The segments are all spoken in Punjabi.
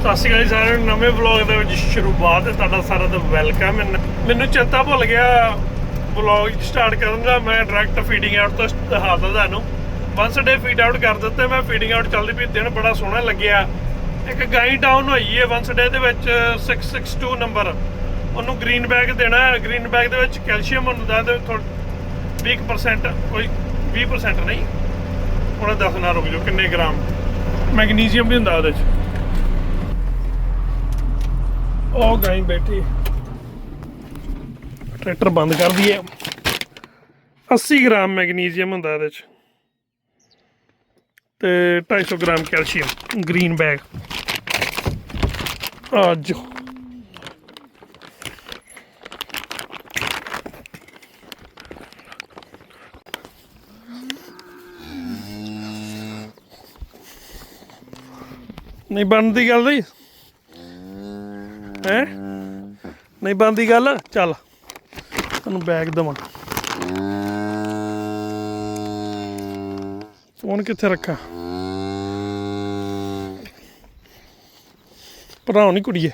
ਸਤਿ ਸ਼੍ਰੀ ਅਕਾਲ ਜੀ ਸਾਰਿਆਂ ਨੂੰ। ਨਵੇਂ ਵਲੌਗ ਦੇ ਵਿੱਚ ਸ਼ੁਰੂਆਤ ਹੈ। ਤੁਹਾਡਾ ਸਾਰਿਆਂ ਦਾ ਵੈਲਕਮ ਮੈਨੂੰ ਚੇਤਾ ਭੁੱਲ ਗਿਆ। ਵਲੌਗ ਸਟਾਰਟ ਕਰਨ ਦਾ। ਮੈਂ ਡਾਇਰੈਕਟ ਫੀਡਿੰਗ ਆਊਟ ਤੋਂ ਦਿਖਾਦਾ ਤੁਹਾਨੂੰ। ਵਨਸ ਡੇ ਫੀਡ ਆਊਟ ਕਰ ਦਿੱਤੇ। ਮੈਂ ਫੀਡਿੰਗ ਆਊਟ ਚੱਲਦੀ ਪਈ। ਦਿਨ ਬੜਾ ਸੋਹਣਾ ਲੱਗਿਆ। ਇੱਕ ਗਾਈ ਡਾਊਨ ਹੋਈ ਹੈ ਵਨਸ ਡੇ ਦੇ ਵਿੱਚ 662 ਨੰਬਰ ਉਹਨੂੰ ਗ੍ਰੀਨ ਬੈਗ ਦੇਣਾ ਹੈ। ਗ੍ਰੀਨ ਬੈਗ ਦੇ ਵਿੱਚ ਕੈਲਸ਼ੀਅਮ ਹੁੰਦਾ ਤੇ ਥੋੜ੍ਹ 20% ਕੋਈ 20% ਨਹੀਂ। ਉਹਨੇ ਦੱਸਣਾ ਰੁਕ ਜਾਓ। ਕਿੰਨੇ ਗ੍ਰਾਮ? ਮੈਗਨੀਜ਼ੀਅਮ ਵੀ ਹੁੰਦਾ ਉਹਦੇ 'ਚ। ਉਹ ਗਾਈ ਬੈਠੀ। ਟਰੈਕਟਰ ਬੰਦ ਕਰ ਦਈਏ। 80 ਗ੍ਰਾਮ ਮੈਗਨੀਜ਼ੀਅਮ ਹੁੰਦਾ ਇਹਦੇ 'ਚ। ਤੇ 250 ਗ੍ਰਾਮ ਕੈਲਸ਼ੀਅਮ, ਗ੍ਰੀਨ ਬੈਗ। ਅੱਜ ਨਹੀਂ ਬਣਦੀ ਗੱਲ ਨਹੀਂ ਹੈ? ਨਹੀਂ ਬੰਦੀ ਗੱਲ ਚੱਲ। ਤੈਨੂੰ ਬੈਗ ਦਵਾਂ। ਫੋਨ ਕਿੱਥੇ ਰੱਖਾਂ? ਭਰਾ ਨਹੀਂ ਕੁੜੀਏ।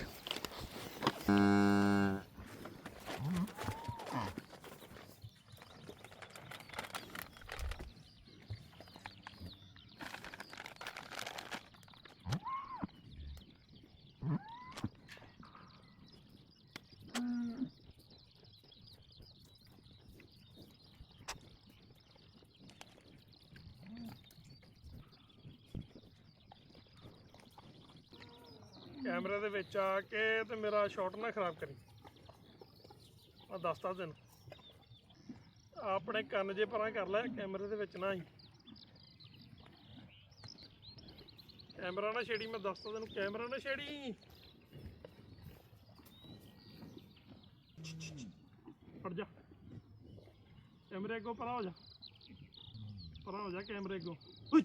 ਕੈਮਰੇ ਦੇ ਵਿੱਚ ਆ ਕੇ ਤੇ ਮੇਰਾ ਸ਼ਾਟ ਨਾ ਖਰਾਬ ਕਰੀ। ਆ ਦੱਸਤਾ ਤੈਨੂੰ। ਆਪਣੇ ਕੰਨ ਜੇ ਪਰਾਂ ਕਰ ਲੈ, ਕੈਮਰੇ ਦੇ ਵਿੱਚ ਨਾ ਹੀ ਕੈਮਰਾ ਨਾ ਛੇੜੀ, ਮੈਂ ਦੱਸਤਾ ਤੈਨੂੰ, ਕੈਮਰਾ ਨਾ ਛੇੜੀ। ਫੜ ਜਾ। ਕੈਮਰੇ ਅੱਗੋਂ ਪਰਾਂ ਹੋ ਜਾ। ਪਰਾਂ ਹੋ ਜਾ ਕੈਮਰੇ ਅੱਗੋਂ। ਉਈ।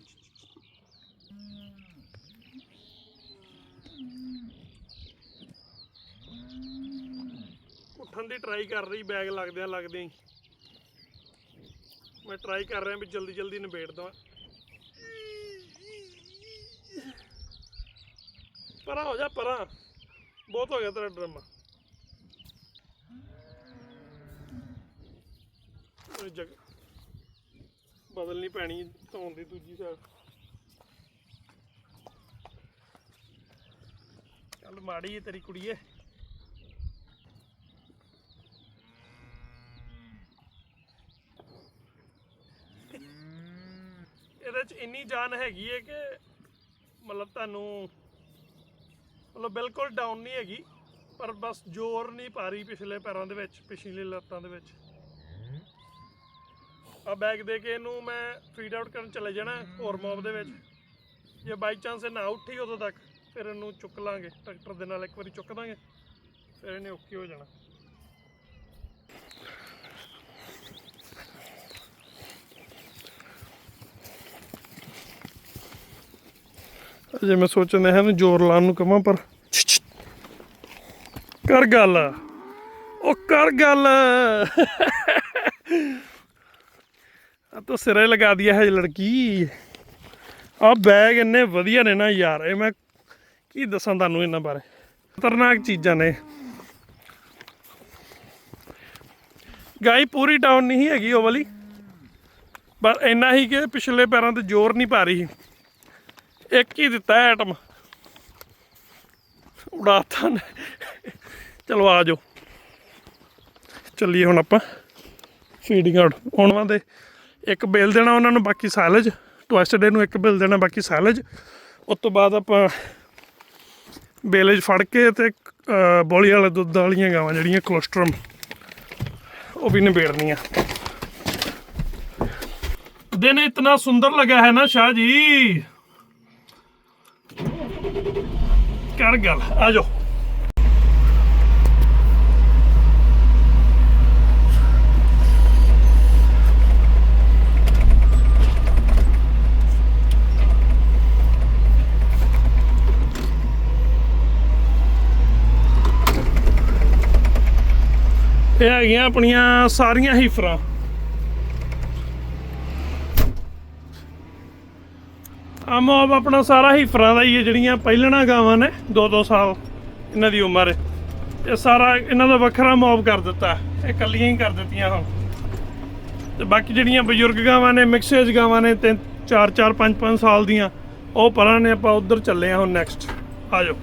ਉੱਠਣ ਦੀ ਟਰਾਈ ਕਰ ਰਹੀ ਬੈਗ ਲੱਗਦਿਆਂ ਲੱਗਦਿਆਂ ਹੀ। ਮੈਂ ਟਰਾਈ ਕਰ ਰਿਹਾ ਵੀ ਜਲਦੀ ਜਲਦੀ ਨਿਬੇੜ ਦਵਾਂ। ਪਰਾਂ ਹੋ ਜਾ, ਪਰਾਂ। ਬਹੁਤ ਹੋ ਗਿਆ ਤੇਰਾ ਡਰਾਮਾ ਜਗ ਬਦਲਣੀ ਪੈਣੀ ਧੋਣ ਦੀ ਦੂਜੀ ਸਾਈਡ ਚੱਲ ਮਾੜੀ ਹੈ ਤੇਰੀ ਕੁੜੀਏ। ਇਹਦੇ ਚ ਇੰਨੀ ਜਾਨ ਹੈਗੀ ਹੈ ਕਿ ਮਤਲਬ ਤੁਹਾਨੂੰ ਮਤਲਬ ਬਿਲਕੁਲ ਡਾਊਨ ਨਹੀਂ ਹੈਗੀ, ਪਰ ਬਸ ਜ਼ੋਰ ਨਹੀਂ ਪਾ ਰਹੀ ਪਿਛਲੇ ਪੈਰਾਂ ਦੇ ਵਿੱਚ, ਪਿਛਲੀ ਲੱਤਾਂ ਦੇ ਵਿੱਚ। ਆ ਬੈਗ ਦੇ ਕੇ ਇਹਨੂੰ ਮੈਂ ਫੀਡ ਆਊਟ ਕਰਨ ਚਲੇ ਜਾਣਾ ਹੋਰ ਮੌਬ ਦੇ ਵਿੱਚ। ਜੇ ਬਾਈ ਚਾਂਸ ਇਹ ਨਾ ਉੱਠੀ ਉਦੋਂ ਤੱਕ, ਫਿਰ ਇਹਨੂੰ ਚੁੱਕ ਲਾਂਗੇ, ਟਰੈਕਟਰ ਦੇ ਨਾਲ ਇੱਕ ਵਾਰੀ ਚੁੱਕ ਦਾਂਗੇ, ਫਿਰ ਇਹਨੇ ਓਕੇ ਹੋ ਜਾਣਾ। ਅਜੇ ਮੈਂ ਸੋਚਦਾ ਹਾਂ ਨੂੰ ਜ਼ੋਰ ਲਾਉਣ ਨੂੰ ਕਹਾਂ ਪਰ ਕਰ ਗੱਲ। ਉਹ ਕਰ ਗੱਲ। ਆ ਤਾਂ ਸਿਰੇ ਲਗਾ ਦਿਆ ਹੈ ਲੜਕੀ। ਆ ਬੈਗ ਇੰਨੇ ਵਧੀਆ ਨੇ ਨਾ ਯਾਰ, ਇਹ ਮੈਂ ਕੀ ਦੱਸਾਂ ਤੁਹਾਨੂੰ ਇਹਨਾਂ ਬਾਰੇ। ਖਤਰਨਾਕ ਚੀਜ਼ਾਂ ਨੇ। ਗਾਈ, ਪੂਰੀ ਡਾਊਨ ਨਹੀਂ ਹੈਗੀ ਉਹ ਵਾਲੀ। ਪਰ ਇੰਨਾ ਹੀ ਕਿ ਪਿਛਲੇ ਪੈਰਾਂ ਤੇ ਜ਼ੋਰ ਨਹੀਂ ਪਾ ਰਹੀ। ਇੱਕ ਹੀ ਦਿੱਤਾ ਐਟਮ ਉਡਾਤਾ ਨੇ ਚਲੋ ਆ ਜਾਓ ਚੱਲੀਏ ਹੁਣ ਆਪਾਂ ਫੀਡਿੰਗ ਆਊਟ ਉਹਨਾਂ ਦੇ ਇੱਕ ਬਿੱਲ ਦੇਣਾ ਉਹਨਾਂ ਨੂੰ ਬਾਕੀ ਸਾਲਜ ਟਵਿਸਟ ਡੇ ਨੂੰ ਇੱਕ ਬਿੱਲ ਦੇਣਾ ਬਾਕੀ ਸਾਲਜ ਉਸ ਤੋਂ ਬਾਅਦ ਆਪਾਂ ਬੇਲਜ ਫੜ ਕੇ ਤੇ ਅਹ, ਬੋਲੀ ਵਾਲੇ ਦੁੱਧ ਵਾਲੀਆਂ ਗਾਵਾਂ ਜਿਹੜੀਆਂ ਕੋਲਸਟ੍ਰਮ ਉਹ ਵੀ ਨਿਬੇੜਨੀਆਂ दिन इतना सुंदर लगा है ना शाह जी ਕਰ ਗੱਲ ਆ ਜਾਓ। ਇਹ ਹੈਗੀਆਂ ਆਪਣੀਆਂ ਸਾਰੀਆਂ ਹੀਫਰਾਂ। ਆ ਮੋਬ ਆਪਣਾ ਸਾਰਾ ਹੀ ਫਰਾਂ ਦਾ ਹੀ ਹੈ, ਜਿਹੜੀਆਂ ਪਹਿਲਣਾ ਗਾਵਾਂ ਨੇ 2-2 ਸਾਲ ਇਹਨਾਂ ਦੀ ਉਮਰ ਇਹ ਸਾਰਾ ਇਹਨਾਂ ਦਾ ਵੱਖਰਾ ਮੋਬ ਕਰ ਦਿੱਤਾ ਇਹ ਕੱਲੀਆਂ ਹੀ ਕਰ ਦਿੱਤੀਆਂ ਹੁਣ। ਤੇ ਬਾਕੀ ਜਿਹੜੀਆਂ ਬਜ਼ੁਰਗ ਗਾਵਾਂ ਨੇ ਮਿਕਸੇਜ ਗਾਵਾਂ ਨੇ, ਤਿੰਨ 4 4 5 5 ਸਾਲ ਦੀਆਂ, ਉਹ ਪਰਾਂ ਨੇ ਆਪਾਂ ਉਧਰ ਚੱਲੇ ਆ ਹੁਣ ਨੈਕਸਟ ਆ ਜਾਓ।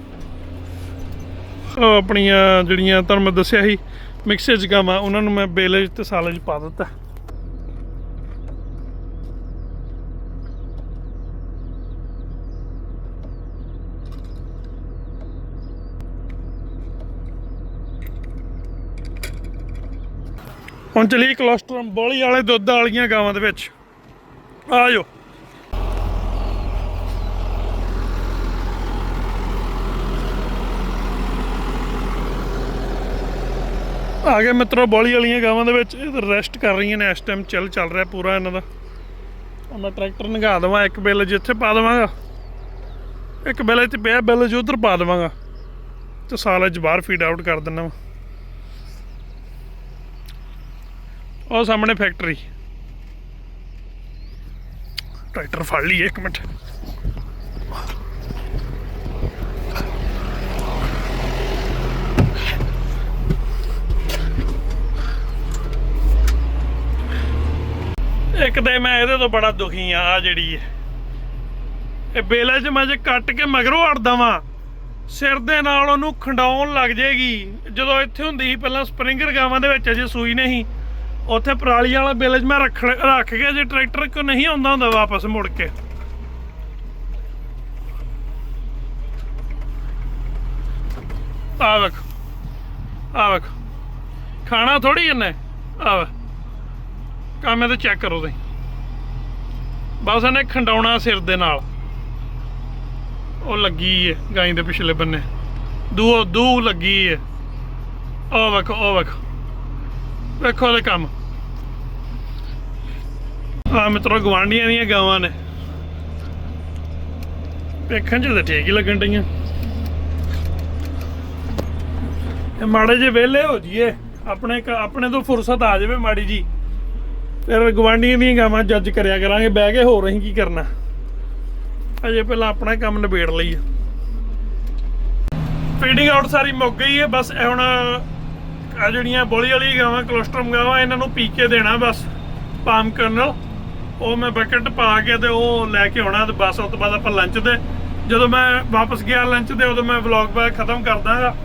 ਆਪਣੀਆਂ ਜਿਹੜੀਆਂ ਤੁਹਾਨੂੰ ਮੈਂ ਦੱਸਿਆ ਸੀ ਮਿਕਸੇਜ ਗਾਵਾਂ, ਉਹਨਾਂ ਨੂੰ ਮੈਂ ਬੇਲੇਜ ਤੇ ਸਾਲੇਜ ਪਾ ਦਿੱਤਾ। ਹੁਣ ਚਲੀ ਕੋਲੇਸਟ੍ਰੋਲ ਬੋਲੀ ਵਾਲੇ ਦੁੱਧ ਵਾਲੀਆਂ ਗਾਵਾਂ ਦੇ ਵਿੱਚ। ਆ ਜਾਓ ਆ ਗਏ ਮਿੱਤਰੋ ਬੋਲੀ ਵਾਲੀਆਂ ਗਾਵਾਂ ਦੇ ਵਿੱਚ। ਰੈਸਟ ਕਰ ਰਹੀਆਂ ਨੇ, ਇਸ ਟਾਈਮ ਚੱਲ ਚੱਲ ਰਿਹਾ ਪੂਰਾ ਇਹਨਾਂ ਦਾ। ਹੁਣ ਮੈਂ ਟਰੈਕਟਰ ਨਗਾ ਦੇਵਾਂ, ਇੱਕ ਬਿੱਲ ਜਿੱਥੇ ਪਾ ਦੇਵਾਂਗਾ। ਇੱਕ ਬਿੱਲ ਇੱਥੇ ਪਿਆ, ਬਿੱਲ ਜੀ ਉਧਰ ਪਾ ਦੇਵਾਂਗਾ। ਤੇ ਸਾਲ ਚ ਬਾਹਰ ਫੀਡ ਆਊਟ ਕਰ ਦਿੰਦਾ ਵਾ ਉਹ ਸਾਹਮਣੇ ਫੈਕਟਰੀ। ਟਰੈਕਟਰ ਫੜ ਲਈਏ ਇੱਕ ਮਿੰਟ। ਇੱਕ ਤੇ ਮੈਂ ਇਹਦੇ ਤੋਂ ਬੜਾ ਦੁਖੀ ਆ ਆ ਜਿਹੜੀ ਹੈ ਇਹ ਬੇਲੇ 'ਚ ਮੈਂ ਜੇ ਕੱਟ ਕੇ ਮਗਰੋਂ ਅੜਦਾ ਵਾਂ ਸਿਰ ਦੇ ਨਾਲ ਉਹਨੂੰ ਖੰਡਾਉਣ ਲੱਗ ਜੇਗੀ। ਜਦੋਂ ਇੱਥੇ ਹੁੰਦੀ ਸੀ, ਪਹਿਲਾਂ ਸਪਰਿੰਗਰ ਗਾਵਾਂ ਦੇ ਵਿੱਚ ਅਜੇ ਸੂਈ ਨਹੀਂ। ਉੱਥੇ ਪਰਾਲੀ ਵਾਲਾ ਬੇਲੇ 'ਚ ਮੈਂ ਰੱਖ ਰੱਖ ਕੇ ਜੇ ਟਰੈਕਟਰ ਕੋ ਨਹੀਂ ਆਉਂਦਾ ਹੁੰਦਾ ਵਾਪਸ ਮੁੜ ਕੇ। ਆ ਵੇਖ ਆ ਵੇਖ। ਖਾਣਾ ਥੋੜੀ ਇਹਨੇ? ਆ ਵੇ ਕੰਮ ਇਹਦੇ ਚੈੱਕ ਕਰੋ ਤੁਸੀਂ। ਬਸ ਇਹਨੇ ਖੰਡਾਉਣਾ ਸਿਰ ਦੇ ਨਾਲ। ਉਹ ਲੱਗੀ ਏ ਗਾਂ ਦੇ ਪਿਛਲੇ ਬੰਨੇ। ਦੂ ਦੂ ਲੱਗੀ ਏ। ਉਹ ਵੇਖੋ ਉਹ ਵੇਖੋ। ਵੇਖੋ ਉਹਦੇ ਕੰਮ। ਆ ਮਿੱਤਰੋ ਗਵਾਂਡੀਆਂ ਦੀਆਂ ਗਾਵਾਂ ਨੇ। ਦੇਖਣ ਚ ਤਾਂ ਠੀਕ ਹੀ ਲੱਗਣ ਡਈਆਂ। ਇਹ ਮਾੜੇ ਜੇ ਵਿਹਲੇ ਹੋ ਜੀਏ ਆਪਣੇ ਆਪਣੇ ਤੋਂ ਫੁਰਸਤ ਆ ਜਾਵੇ ਮਾੜੀ ਜੀ। ਫਿਰ ਗਵਾਂਡੀਆਂ ਦੀਆਂ ਗਾਵਾਂ ਜੱਜ ਕਰਿਆ ਕਰਾਂਗੇ। ਬਹਿ ਕੇ ਹੋਰ ਅਸੀਂ ਕੀ ਕਰਨਾ? ਅਜੇ ਪਹਿਲਾਂ ਆਪਣਾ ਕੰਮ ਨਿਬੇੜ ਲਈਏ। ਫੀਡਿੰਗ ਆਊਟ ਸਾਰੀ ਮੁੱਕ ਗਈ ਹੈ ਬਸ ਹੁਣ ਆ ਜਿਹੜੀਆਂ ਬੋਲੀ ਵਾਲੀ ਗਾਵਾਂ, ਕਲੋਸਟਰਮ ਗਾਵਾਂ, ਇਹਨਾਂ ਨੂੰ ਪੀ ਕੇ ਦੇਣਾ ਬਸ। Palm colonel. ਉਹ ਮੈਂ ਬਕਟ ਪਾ ਕੇ ਤੇ ਉਹ ਲੈ ਕੇ ਆਉਣਾ ਤੇ ਬਸ ਉਸ ਤੋਂ ਬਾਅਦ ਆਪਾਂ ਲੰਚ ਤੇ। ਜਦੋਂ ਮੈਂ ਵਾਪਸ ਗਿਆ ਲੰਚ ਤੇ, ਉਦੋਂ ਮੈਂ ਵਲੌਗ ਬੈਕ ਖਤਮ ਕਰਦਾ ਦਾਂਗਾ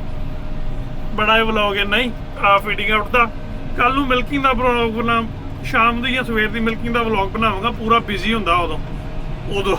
ਬੜਾ ਇਹ ਵਲੌਗ ਹੈ, ਨਹੀਂ ਆ ਫੀਡਿੰਗ ਆਊਟ ਦਾ। ਕੱਲ ਨੂੰ ਮਿਲਕਿੰਗ ਦਾ ਵਲੌਗ ਬਣਾ, ਸ਼ਾਮ ਦੀ ਜਾਂ ਸਵੇਰ ਦੀ ਮਿਲਕਿੰਗ ਦਾ ਵਲੌਗ ਬਣਾਵਾਂਗਾ, ਪੂਰਾ ਬਿਜ਼ੀ ਹੁੰਦਾ ਉਦੋਂ। ਉਦੋਂ।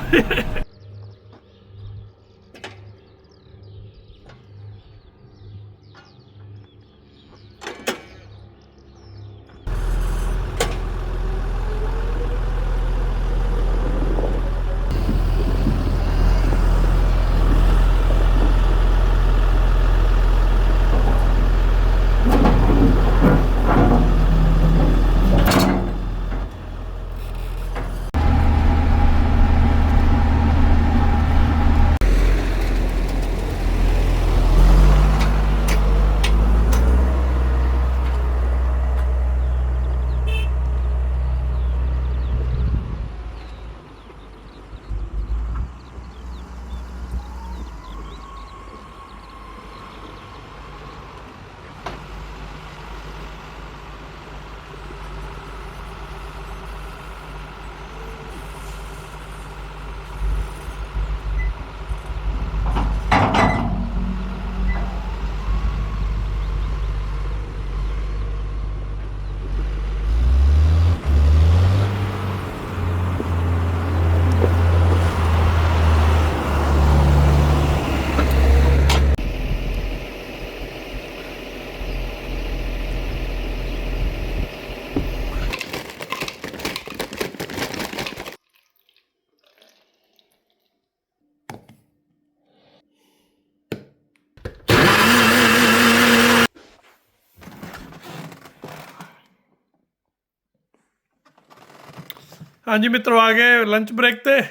ਹਾਂਜੀ ਮਿੱਤਰੋ, ਆ ਗਏ ਲੰਚ ਬ੍ਰੇਕ ਤੇ।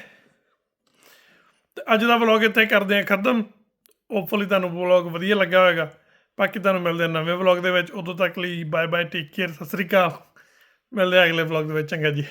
ਤੇ ਅੱਜ ਦਾ ਵਲੌਗ ਇੱਥੇ ਕਰਦੇ ਹਾਂ ਖਤਮ। ਹੋਪਫੁਲੀ ਤੁਹਾਨੂੰ ਵਲੌਗ ਵਧੀਆ ਲੱਗਾ ਹੋਵੇਗਾ। ਬਾਕੀ ਤੁਹਾਨੂੰ ਮਿਲਦੇ ਆ ਨਵੇਂ ਵਲੌਗ ਦੇ ਵਿੱਚ। ਉਦੋਂ ਤੱਕ ਲਈ bye bye take care Sat Sri ਅਕਾਲ। ਮਿਲਦੇ ਆ ਅਗਲੇ ਵਲੌਗ ਦੇ ਵਿੱਚ। ਚੰਗਾ ਜੀ।